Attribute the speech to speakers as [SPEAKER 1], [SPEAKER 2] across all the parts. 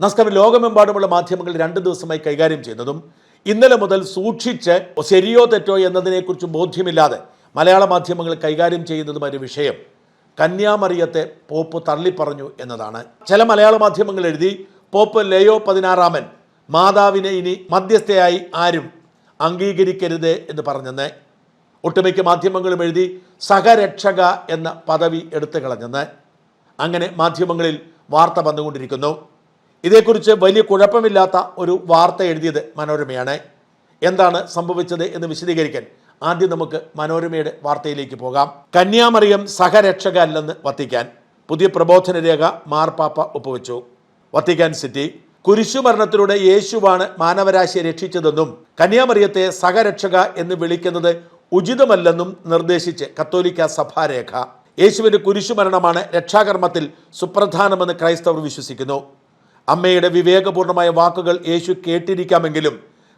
[SPEAKER 1] നമസ്കാരം ലോകമെമ്പാടുമുള്ള മാധ്യമങ്ങൾ രണ്ട് ദിവസമായി കൈകാര്യം ചെയ്യുന്നതും ഇന്നലെ മുതൽ സൂക്ഷിച്ച് ശരിയോ തെറ്റോ എന്നതിനെക്കുറിച്ച് ബോധ്യമില്ലാതെ മലയാള മാധ്യമങ്ങൾ കൈകാര്യം ചെയ്യുന്നതുമായ വിഷയം കന്യാമറിയത്തെ പോപ്പ് തള്ളിപ്പറഞ്ഞു എന്നതാണ്. ചില മലയാള മാധ്യമങ്ങൾ എഴുതി പോപ്പ് ലയോ പതിനാറാമൻ മാതാവിനെ ഇനി മധ്യസ്ഥയായി ആരും അംഗീകരിക്കരുത് എന്ന് പറഞ്ഞെന്ന്. ഒട്ടുമിക്ക മാധ്യമങ്ങളും എഴുതി സഹരക്ഷക എന്ന പദവി എടുത്തു കളഞ്ഞെന്ന്. അങ്ങനെ മാധ്യമങ്ങളിൽ വാർത്ത വന്നുകൊണ്ടിരിക്കുന്നു. ഇതേക്കുറിച്ച് വലിയ കുഴപ്പമില്ലാത്ത ഒരു വാർത്ത എഴുതിയത് മനോരമയാണ്. എന്താണ് സംഭവിച്ചത് എന്ന് വിശദീകരിക്കാൻ ആദ്യം നമുക്ക് മനോരമയുടെ വാർത്തയിലേക്ക് പോകാം. കന്യാമറിയം സഹരക്ഷക അല്ലെന്ന് വത്തിക്കാൻ പുതിയ പ്രബോധന രേഖ മാർപ്പാപ്പ ഒപ്പുവെച്ചു. വത്തിക്കാൻ സിറ്റി കുരിശുമരണത്തിലൂടെ യേശുവാണ് മാനവരാശിയെ രക്ഷിച്ചതെന്നും കന്യാമറിയത്തെ സഹരക്ഷക എന്ന് വിളിക്കുന്നത് ഉചിതമല്ലെന്നും നിർദ്ദേശിച്ച് കത്തോലിക്ക സഭാരേഖ. യേശുവിന്റെ കുരിശുമരണമാണ് രക്ഷാകർമ്മത്തിൽ സുപ്രധാനമെന്ന് ക്രൈസ്തവർ വിശ്വസിക്കുന്നു. അമ്മയുടെ വിവേകപൂർണമായ വാക്കുകൾ യേശു കേട്ടിരിക്കാമെങ്കിലും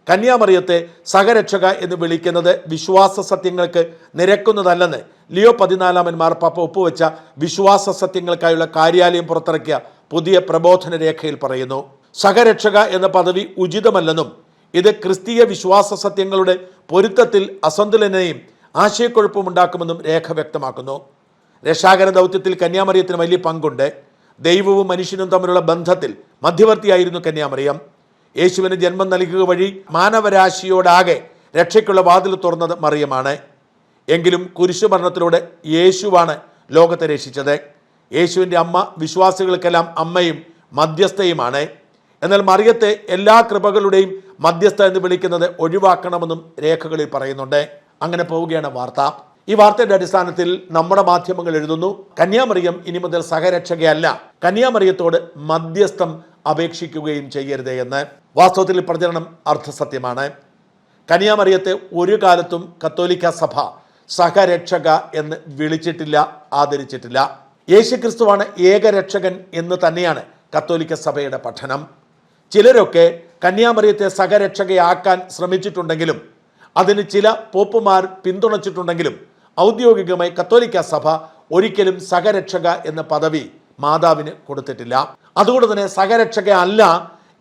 [SPEAKER 1] കന്യാമറിയത്തെ സഹരക്ഷക എന്ന് വിളിക്കുന്നത് വിശ്വാസ സത്യങ്ങൾക്ക് നിരക്കുന്നതല്ലെന്ന് ലിയോ പതിനാലാമൻ മാർപ്പാപ്പ ഒപ്പുവെച്ച വിശ്വാസ സത്യങ്ങൾക്കായുള്ള കാര്യാലയം പുറത്തിറക്കിയ പുതിയ പ്രബോധന രേഖയിൽ പറയുന്നു. സഹരക്ഷക എന്ന പദവി ഉചിതമല്ലെന്നും ഇത് ക്രിസ്തീയ വിശ്വാസ സത്യങ്ങളുടെ പൊരുത്തത്തിൽ അസന്തുലനെയും ആശയക്കുഴപ്പമുണ്ടാക്കുമെന്നും രേഖ വ്യക്തമാക്കുന്നു. രക്ഷാകര ദൗത്യത്തിൽ കന്യാമറിയത്തിന് വലിയ പങ്കുണ്ട്. ദൈവവും മനുഷ്യനും തമ്മിലുള്ള ബന്ധത്തിൽ മധ്യവർത്തിയായിരുന്നു കന്യാമറിയം. യേശുവിന് ജന്മം നൽകുക വഴി മാനവരാശിയോടാകെ രക്ഷയ്ക്കുള്ള വാതിൽ തുറന്നത് മറിയമാണ്. എങ്കിലും കുരിശുമരണത്തിലൂടെ യേശുവാണ് ലോകത്തെ രക്ഷിച്ചത്. യേശുവിന്റെ അമ്മ വിശ്വാസികൾക്കെല്ലാം അമ്മയും മധ്യസ്ഥയുമാണ്. എന്നാൽ മറിയത്തെ എല്ലാ കൃപകളുടെയും മധ്യസ്ഥ എന്ന് വിളിക്കുന്നത് ഒഴിവാക്കണമെന്നും രേഖകളിൽ പറയുന്നുണ്ട്. അങ്ങനെ പോവുകയാണ് വാർത്ത. ഈ വാർത്തയുടെ അടിസ്ഥാനത്തിൽ നമ്മുടെ മാധ്യമങ്ങൾ എഴുതുന്നു കന്യാമറിയം ഇനി മുതൽ സഹരക്ഷകയല്ല. കന്യാമറിയത്തോട് മധ്യസ്ഥം അപേക്ഷിക്കുകയും ചെയ്യരുതേ എന്ന്. വാസ്തവത്തിൽ പ്രചരണം അർത്ഥസത്യമാണ്. കന്യാമറിയത്തെ ഒരു കാലത്തും കത്തോലിക്ക സഭ സഹരക്ഷക എന്ന് വിളിച്ചിട്ടില്ല ആദരിച്ചിട്ടില്ല. യേശുക്രിസ്തുവാണ് ഏകരക്ഷകൻ എന്ന് തന്നെയാണ് കത്തോലിക്ക സഭയുടെ പഠനം. ചിലരൊക്കെ കന്യാമറിയത്തെ സഹരക്ഷകയാക്കാൻ ശ്രമിച്ചിട്ടുണ്ടെങ്കിലും അതിന് ചില പോപ്പുമാർ പിന്തുണച്ചിട്ടുണ്ടെങ്കിലും ഔദ്യോഗികമായി കത്തോലിക്ക സഭ ഒരിക്കലും സഹരക്ഷക എന്ന പദവി മാതാവിന് കൊടുത്തിട്ടില്ല. അതുകൊണ്ട് തന്നെ സഹരക്ഷക അല്ല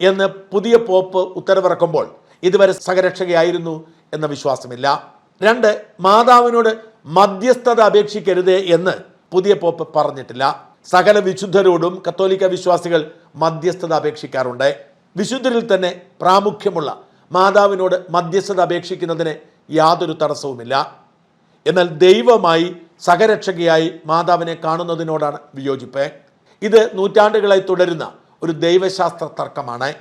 [SPEAKER 1] എന്ന് പുതിയ പോപ്പ് ഉത്തരവിറക്കുമ്പോൾ ഇതുവരെ സഹരക്ഷകയായിരുന്നു എന്ന വിശ്വാസമില്ല. രണ്ട് മാതാവിനോട് മധ്യസ്ഥത അപേക്ഷിക്കരുത് എന്ന് പുതിയ പോപ്പ് പറഞ്ഞിട്ടില്ല. സകല വിശുദ്ധരോടും കത്തോലിക്ക വിശ്വാസികൾ മധ്യസ്ഥത അപേക്ഷിക്കാറുണ്ട്. വിശുദ്ധരിൽ തന്നെ പ്രാമുഖ്യമുള്ള മാതാവിനോട് മധ്യസ്ഥത അപേക്ഷിക്കുന്നതിന് യാതൊരു തടസ്സവുമില്ല. എന്നാൽ ദൈവമായി സഹരക്ഷകയായി മാതാവിനെ കാണുന്നതിനോടാണ് വിയോജിപ്പ്. ഇത് നൂറ്റാണ്ടുകളായി തുടരുന്ന ഒരു ദൈവശാസ്ത്ര തർക്കമാണ്.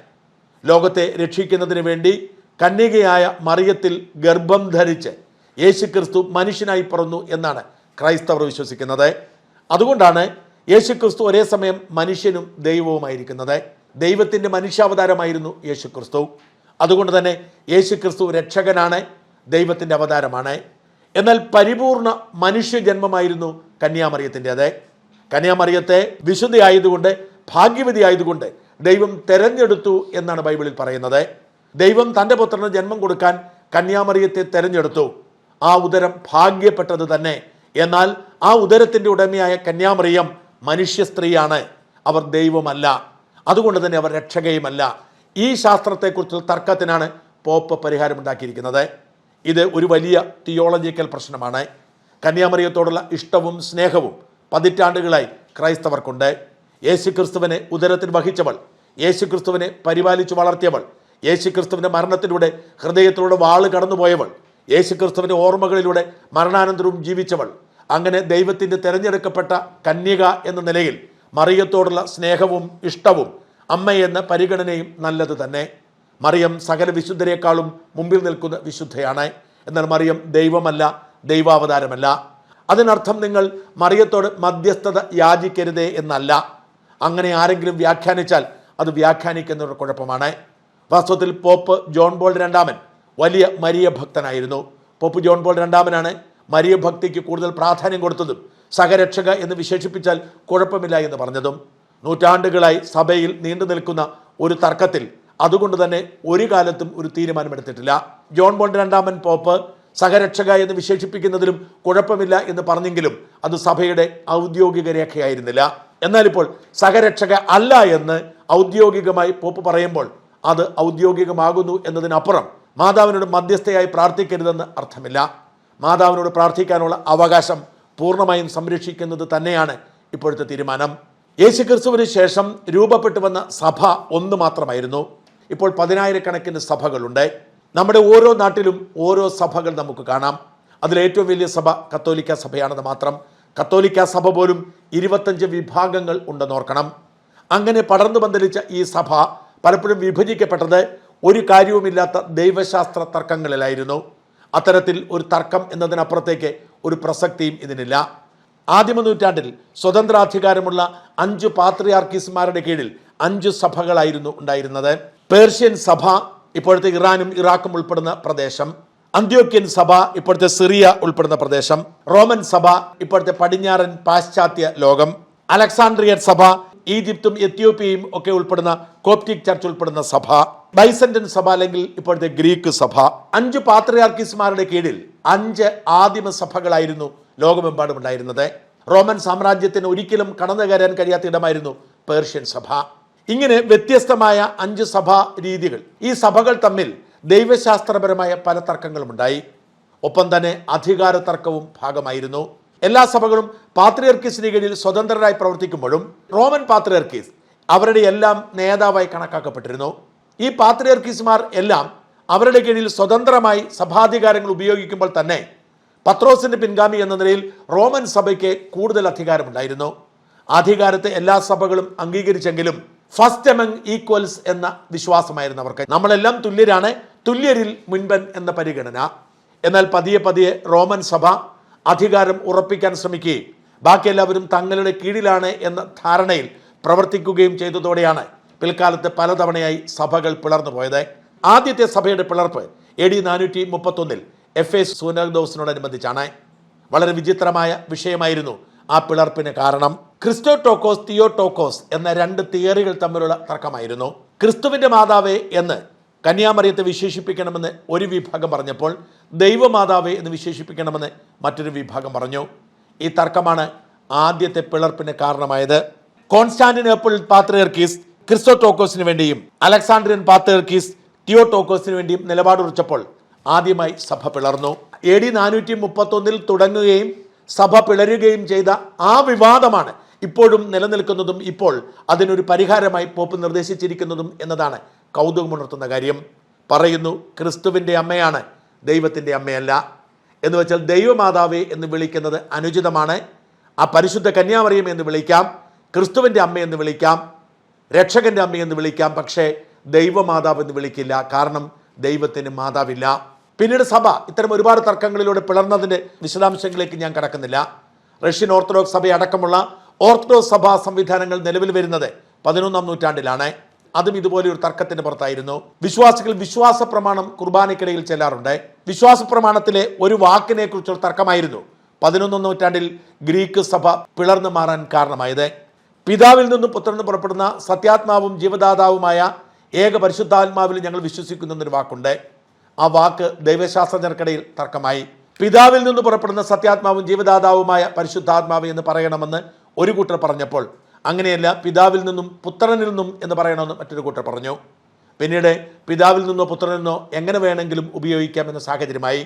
[SPEAKER 1] ലോകത്തെ രക്ഷിക്കുന്നതിന് വേണ്ടി കന്യകയായ മറിയത്തിൽ ഗർഭം ധരിച്ച് യേശുക്രിസ്തു മനുഷ്യനായി പിറന്നു എന്നാണ് ക്രൈസ്തവർ വിശ്വസിക്കുന്നത്. അതുകൊണ്ടാണ് യേശുക്രിസ്തു ഒരേ സമയം മനുഷ്യനും ദൈവവുമായിരിക്കുന്നത്. ദൈവത്തിന്റെ മനുഷ്യാവതാരമായിരുന്നു യേശുക്രിസ്തു. അതുകൊണ്ട് തന്നെ യേശുക്രിസ്തു രക്ഷകനാണ് ദൈവത്തിന്റെ അവതാരമാണ്. എന്നാൽ പരിപൂർണ മനുഷ്യജന്മമായിരുന്നു കന്യാമറിയത്തിന്റെ അതെ കന്യാമറിയത്തെ വിശുദ്ധി ആയതുകൊണ്ട് ഭാഗ്യവതി ആയതുകൊണ്ട് ദൈവം തെരഞ്ഞെടുത്തു എന്നാണ് ബൈബിളിൽ പറയുന്നത്. ദൈവം തന്റെ പുത്രന് ജന്മം കൊടുക്കാൻ കന്യാമറിയത്തെ തെരഞ്ഞെടുത്തു. ആ ഉദരം ഭാഗ്യപ്പെട്ടത് തന്നെ. എന്നാൽ ആ ഉദരത്തിന്റെ ഉടമയായ കന്യാമറിയം മനുഷ്യ സ്ത്രീയാണ് അവർ ദൈവമല്ല. അതുകൊണ്ട് തന്നെ അവർ രക്ഷകയുമല്ല. ഈ ശാസ്ത്രത്തെക്കുറിച്ചുള്ള തർക്കത്തിനാണ് പോപ്പ് പരിഹാരമുണ്ടാക്കിയിരിക്കുന്നത്. ഇത് ഒരു വലിയ തിയോളജിക്കൽ പ്രശ്നമാണ്. കന്യാമറിയത്തോടുള്ള ഇഷ്ടവും സ്നേഹവും പതിറ്റാണ്ടുകളായി ക്രൈസ്തവർക്കുണ്ട്. യേശുക്രിസ്തുവിനെ ഉദരത്തിൽ വഹിച്ചവൾ യേശുക്രിസ്തുവിനെ പരിപാലിച്ചു വളർത്തിയവൾ യേശുക്രിസ്തുവിന്റെ മരണത്തിലൂടെ ഹൃദയത്തിലൂടെ വാൾ കടന്നുപോയവൾ യേശുക്രിസ്തുവിന്റെ ഓർമ്മകളിലൂടെ മരണാനന്തരവും ജീവിച്ചവൾ. അങ്ങനെ ദൈവത്തിന്റെ തിരഞ്ഞെടുക്കപ്പെട്ട കന്യക എന്ന നിലയിൽ മറിയത്തോടുള്ള സ്നേഹവും ഇഷ്ടവും അമ്മയെന്ന പരിഗണനയും നല്ലത് തന്നെ. മറിയം സകല വിശുദ്ധരെക്കാളും മുമ്പിൽ നിൽക്കുന്ന വിശുദ്ധയാണ്. എന്നാൽ മറിയം ദൈവമല്ല ദൈവാവതാരമല്ല. അതിനർത്ഥം നിങ്ങൾ മറിയത്തോട് മധ്യസ്ഥത യാചിക്കരുതേ എന്നല്ല. അങ്ങനെ ആരെങ്കിലും വ്യാഖ്യാനിച്ചാൽ അത് വ്യാഖ്യാനിക്കുന്ന ഒരു കുഴപ്പമാണ്. വാസ്തവത്തിൽ പോപ്പ് ജോൺ ബോൾ രണ്ടാമൻ വലിയ മരിയ ഭക്തനായിരുന്നു. പോപ്പ് ജോൺ ബോൾ രണ്ടാമനാണ് മരിയ ഭക്തിക്ക് കൂടുതൽ പ്രാധാന്യം കൊടുത്തതും സഹരക്ഷക എന്ന് വിശേഷിപ്പിച്ചാൽ കുഴപ്പമില്ല എന്ന് പറഞ്ഞതും. നൂറ്റാണ്ടുകളായി സഭയിൽ നീണ്ടു നിൽക്കുന്ന ഒരു തർക്കത്തിൽ അതുകൊണ്ട് തന്നെ ഒരു കാലത്തും ഒരു തീരുമാനമെടുത്തിട്ടില്ല. ജോൺ ബോണ്ട് രണ്ടാമൻ പോപ്പ് സഹരക്ഷക എന്ന് വിശേഷിപ്പിക്കുന്നതിലും കുഴപ്പമില്ല എന്ന് പറഞ്ഞെങ്കിലും അത് സഭയുടെ ഔദ്യോഗിക രേഖയായിരുന്നില്ല. എന്നാലിപ്പോൾ സഹരക്ഷക അല്ല എന്ന് ഔദ്യോഗികമായി പോപ്പ് പറയുമ്പോൾ അത് ഔദ്യോഗികമാകുന്നു എന്നതിനപ്പുറം മാതാവിനോട് മധ്യസ്ഥയായി പ്രാർത്ഥിക്കരുതെന്ന് അർത്ഥമില്ല. മാതാവിനോട് പ്രാർത്ഥിക്കാനുള്ള അവകാശം പൂർണമായും സംരക്ഷിക്കുന്നത് തന്നെയാണ് ഇപ്പോഴത്തെ തീരുമാനം. യേശുക്രിസ്തുവിന് ശേഷം രൂപപ്പെട്ടു വന്ന സഭ ഒന്ന് മാത്രമായിരുന്നു. ഇപ്പോൾ പതിനായിരക്കണക്കിന് സഭകളുണ്ട്. നമ്മുടെ ഓരോ നാട്ടിലും ഓരോ സഭകൾ നമുക്ക് കാണാം. അതിൽ ഏറ്റവും വലിയ സഭ കത്തോലിക്ക സഭയാണെന്ന് മാത്രം. കത്തോലിക്ക സഭ പോലും ഇരുപത്തഞ്ച് വിഭാഗങ്ങൾ ഉണ്ടെന്ന് ഓർക്കണം. അങ്ങനെ പടർന്നു പന്തലിച്ച ഈ സഭ പലപ്പോഴും വിഭജിക്കപ്പെട്ടത് ഒരു കാര്യവുമില്ലാത്ത ദൈവശാസ്ത്ര തർക്കങ്ങളിലായിരുന്നു. അത്തരത്തിൽ ഒരു തർക്കം എന്നതിനപ്പുറത്തേക്ക് ഒരു പ്രസക്തിയും ഇതിനില്ല. ആദിമ നൂറ്റാണ്ടിൽ സ്വതന്ത്രാധികാരമുള്ള അഞ്ച് പാത്രിയാർക്കീസ്മാരുടെ കീഴിൽ അഞ്ച് സഭകളായിരുന്നു ഉണ്ടായിരുന്നത്. പേർഷ്യൻ സഭ ഇപ്പോഴത്തെ ഇറാനും ഇറാഖും ഉൾപ്പെടുന്ന പ്രദേശം. അന്ത്യോക്യൻ സഭ ഇപ്പോഴത്തെ സിറിയ ഉൾപ്പെടുന്ന പ്രദേശം. റോമൻ സഭ ഇപ്പോഴത്തെ പടിഞ്ഞാറൻ പാശ്ചാത്യ ലോകം. അലക്സാണ്ട്രിയൻ സഭ ഈജിപ്തും എത്യോപ്യയും ഒക്കെ ഉൾപ്പെടുന്ന കോപ്റ്റിക് ചർച്ച് ഉൾപ്പെടുന്ന സഭ. ബൈസന്റൻ സഭ അല്ലെങ്കിൽ ഇപ്പോഴത്തെ ഗ്രീക്ക് സഭ. അഞ്ച് പാത്രയാർക്കിസ്മാരുടെ കീഴിൽ അഞ്ച് ആദിമ സഭകളായിരുന്നു ലോകമെമ്പാടും ഉണ്ടായിരുന്നത് റോമൻ സാമ്രാജ്യത്തിന് ഒരിക്കലും കടന്നു കയറാൻ കഴിയാത്ത ഇടമായിരുന്നു പേർഷ്യൻ സഭ. ഇങ്ങനെ വ്യത്യസ്തമായ അഞ്ച് സഭാ രീതികൾ ഈ സഭകൾ തമ്മിൽ ദൈവശാസ്ത്രപരമായ പല തർക്കങ്ങളും ഉണ്ടായി ഒപ്പം തന്നെ അധികാര തർക്കവും ഭാഗമായിരുന്നു. എല്ലാ സഭകളും പാത്രിയർക്കീസിന് കീഴിൽ സ്വതന്ത്രരായി പ്രവർത്തിക്കുമ്പോഴും റോമൻ പാത്രിയർക്കീസ് അവരുടെ എല്ലാം നേതാവായി കണക്കാക്കപ്പെട്ടിരുന്നു. ഈ പാത്രിയർക്കീസുമാർ എല്ലാം അവരുടെ കീഴിൽ സ്വതന്ത്രമായി സഭാധികാരങ്ങൾ ഉപയോഗിക്കുമ്പോൾ തന്നെ പത്രോസിന്റെ പിൻഗാമി എന്ന നിലയിൽ റോമൻ സഭയ്ക്ക് കൂടുതൽ അധികാരമുണ്ടായിരുന്നു. അധികാരത്തെ എല്ലാ സഭകളും അംഗീകരിച്ചെങ്കിലും ഫസ്റ്റ് എമംഗ് ഈക്വൽസ് എന്ന വിശ്വാസമായിരുന്നു അവർക്ക്. നമ്മളെല്ലാം തുല്യരാണ് തുല്യരിൽ മുൻപൻ എന്ന പരിഗണന. എന്നാൽ പതിയെ പതിയെ റോമൻ സഭ അധികാരം ഉറപ്പിക്കാൻ ശ്രമിക്കുകയും ബാക്കി എല്ലാവരും തങ്ങളുടെ കീഴിലാണ് എന്ന ധാരണയിൽ പ്രവർത്തിക്കുകയും ചെയ്തതോടെയാണ് പിൽക്കാലത്ത് പലതവണയായി സഭകൾ പിളർന്നു പോയത്. ആദ്യത്തെ സഭയുടെ പിളർപ്പ് എ ഡി നാനൂറ്റി മുപ്പത്തൊന്നിൽ എഫ് എ സൂനദോസിനോടനുബന്ധിച്ചാണ് വളരെ വിചിത്രമായ വിഷയമായിരുന്നു ആ പിളർപ്പിന് കാരണം. ക്രിസ്റ്റോടോക്കോസ് തിയോടോക്കോസ് എന്ന രണ്ട് തിയറികൾ തമ്മിലുള്ള തർക്കമായിരുന്നു. ക്രിസ്തുവിന്റെ മാതാവേ എന്ന് കന്യാമറിയത്തെ വിശേഷിപ്പിക്കണമെന്ന് ഒരു വിഭാഗം പറഞ്ഞപ്പോൾ ദൈവമാതാവേ എന്ന് വിശേഷിപ്പിക്കണമെന്ന് മറ്റൊരു വിഭാഗം പറഞ്ഞു. ഈ തർക്കമാണ് ആദ്യത്തെ പിളർപ്പിന് കാരണമായത്. കോൺസ്റ്റാന്റിനോപ്പിൾ പാത്രിയർക്കീസ് ക്രിസ്റ്റോടോക്കോസിന് വേണ്ടിയും അലക്സാണ്ട്രിയൻ പാത്രിയർക്കീസ് തിയോടോക്കോസിന് വേണ്ടിയും നിലപാടുറച്ചപ്പോൾ ആദ്യമായി സഭ പിളർന്നു. എ ഡി നാനൂറ്റി മുപ്പത്തൊന്നിൽ തുടങ്ങുകയും സഭ പിളരുകയും ചെയ്ത ആ വിവാദമാണ് ഇപ്പോഴും നിലനിൽക്കുന്നതും ഇപ്പോൾ അതിനൊരു പരിഹാരമായി പോപ്പ് നിർദ്ദേശിച്ചിരിക്കുന്നതും എന്നതാണ് കൗതുകമുണർത്തുന്ന കാര്യം. പറയുന്നു ക്രിസ്തുവിന്റെ അമ്മയാണ് ദൈവത്തിന്റെ അമ്മയല്ല. എന്ന് വെച്ചാൽ ദൈവമാതാവേ എന്ന് വിളിക്കുന്നത് അനുചിതമാണ്. ആ പരിശുദ്ധ കന്യാമറിയം എന്ന് വിളിക്കാം ക്രിസ്തുവിന്റെ അമ്മയെന്ന് വിളിക്കാം രക്ഷകന്റെ അമ്മയെന്ന് വിളിക്കാം പക്ഷേ ദൈവമാതാവ് എന്ന് വിളിക്കില്ല. കാരണം ദൈവത്തിന് മാതാവില്ല. പിന്നീട് സഭ ഇത്തരം ഒരുപാട് തർക്കങ്ങളിലൂടെ പിളർന്നതിന്റെ വിശദാംശങ്ങളിലേക്ക് ഞാൻ കടക്കുന്നില്ല. റഷ്യൻ ഓർത്തഡോക്സ് സഭ അടക്കമുള്ള ഓർത്തഡോക്സ് സഭാ സംവിധാനങ്ങൾ നിലവിൽ വരുന്നത് പതിനൊന്നാം നൂറ്റാണ്ടിലാണ്. അതും ഇതുപോലെ ഒരു തർക്കത്തിന് പുറത്തായിരുന്നു. വിശ്വാസികൾ വിശ്വാസ പ്രമാണം കുർബാനയ്ക്കിടയിൽ ചെല്ലാറുണ്ട്. വിശ്വാസ പ്രമാണത്തിലെ ഒരു വാക്കിനെ കുറിച്ചുള്ള തർക്കമായിരുന്നു പതിനൊന്നാം നൂറ്റാണ്ടിൽ ഗ്രീക്ക് സഭ പിളർന്നു മാറാൻ കാരണമായത്. പിതാവിൽ നിന്നും പുത്രന് പുറപ്പെടുന്ന സത്യാത്മാവും ജീവദാതാവുമായ ഏക പരിശുദ്ധാത്മാവിൽ ഞങ്ങൾ വിശ്വസിക്കുന്നു എന്നൊരു വാക്കുണ്ട്. ആ വാക്ക് ദൈവശാസ്ത്രജ്ഞർക്കിടയിൽ തർക്കമായി. പിതാവിൽ നിന്ന് പുറപ്പെടുന്ന സത്യാത്മാവും ജീവദാതാവുമായ പരിശുദ്ധാത്മാവ് എന്ന് പറയണമെന്ന് ഒരു കൂട്ടർ പറഞ്ഞപ്പോൾ അങ്ങനെയല്ല പിതാവിൽ നിന്നും പുത്രനിൽ നിന്നും എന്ന് പറയണമെന്ന് മറ്റൊരു കൂട്ടർ പറഞ്ഞു. പിന്നീട് പിതാവിൽ നിന്നോ പുത്രനിൽ നിന്നോ എങ്ങനെ വേണമെങ്കിലും ഉപയോഗിക്കാമെന്ന സാഹചര്യമായി.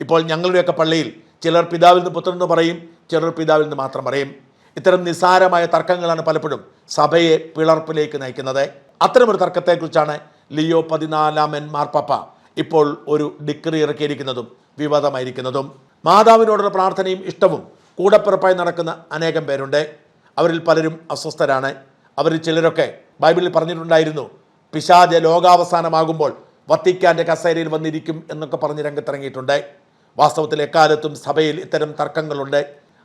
[SPEAKER 1] ഇപ്പോൾ ഞങ്ങളുടെയൊക്കെ പള്ളിയിൽ ചിലർ പിതാവിൽ നിന്ന് പുത്രൻ എന്ന് പറയും ചിലർ പിതാവിൽ നിന്ന് മാത്രം പറയും. ഇത്തരം നിസ്സാരമായ തർക്കങ്ങളാണ് പലപ്പോഴും സഭയെ പിളർപ്പിലേക്ക് നയിക്കുന്നത്. അത്തരമൊരു തർക്കത്തെക്കുറിച്ചാണ് ലിയോ പതിനാലാമൻ മാർപ്പാപ്പ ഇപ്പോൾ ഒരു ഡിക്രി ഇറക്കിയിരിക്കുന്നതും വിവാദമായിരിക്കുന്നതും. മാതാവിനോടുള്ള പ്രാർത്ഥനയും ഇഷ്ടവും കൂടപ്പിറപ്പായി നടക്കുന്ന അനേകം പേരുണ്ട്. അവരിൽ പലരും അസ്വസ്ഥരാണ്. അവരിൽ ചിലരൊക്കെ ബൈബിളിൽ പറഞ്ഞിട്ടുണ്ടായിരുന്നു പിശാജ ലോകാവസാനമാകുമ്പോൾ വത്തിക്കാന്റെ കസേരയിൽ വന്നിരിക്കും എന്നൊക്കെ പറഞ്ഞ് രംഗത്തിറങ്ങിയിട്ടുണ്ട്. വാസ്തവത്തിൽ എക്കാലത്തും സഭയിൽ ഇത്തരം തർക്കങ്ങളുണ്ട്.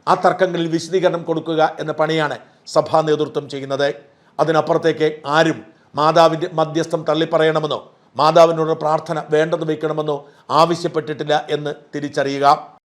[SPEAKER 1] ആ തർക്കങ്ങളിൽ വിശദീകരണം കൊടുക്കുക എന്ന പണിയാണ് സഭാ നേതൃത്വം ചെയ്യുന്നത്. അതിനപ്പുറത്തേക്ക് ആരും മാതാവിന്റെ മധ്യസ്ഥം തള്ളിപ്പറയണമെന്നോ മാതാവിനോട് പ്രാർത്ഥന വേണ്ടത് വയ്ക്കണമെന്നോ ആവശ്യപ്പെട്ടിട്ടില്ല എന്ന് തിരിച്ചറിയുക.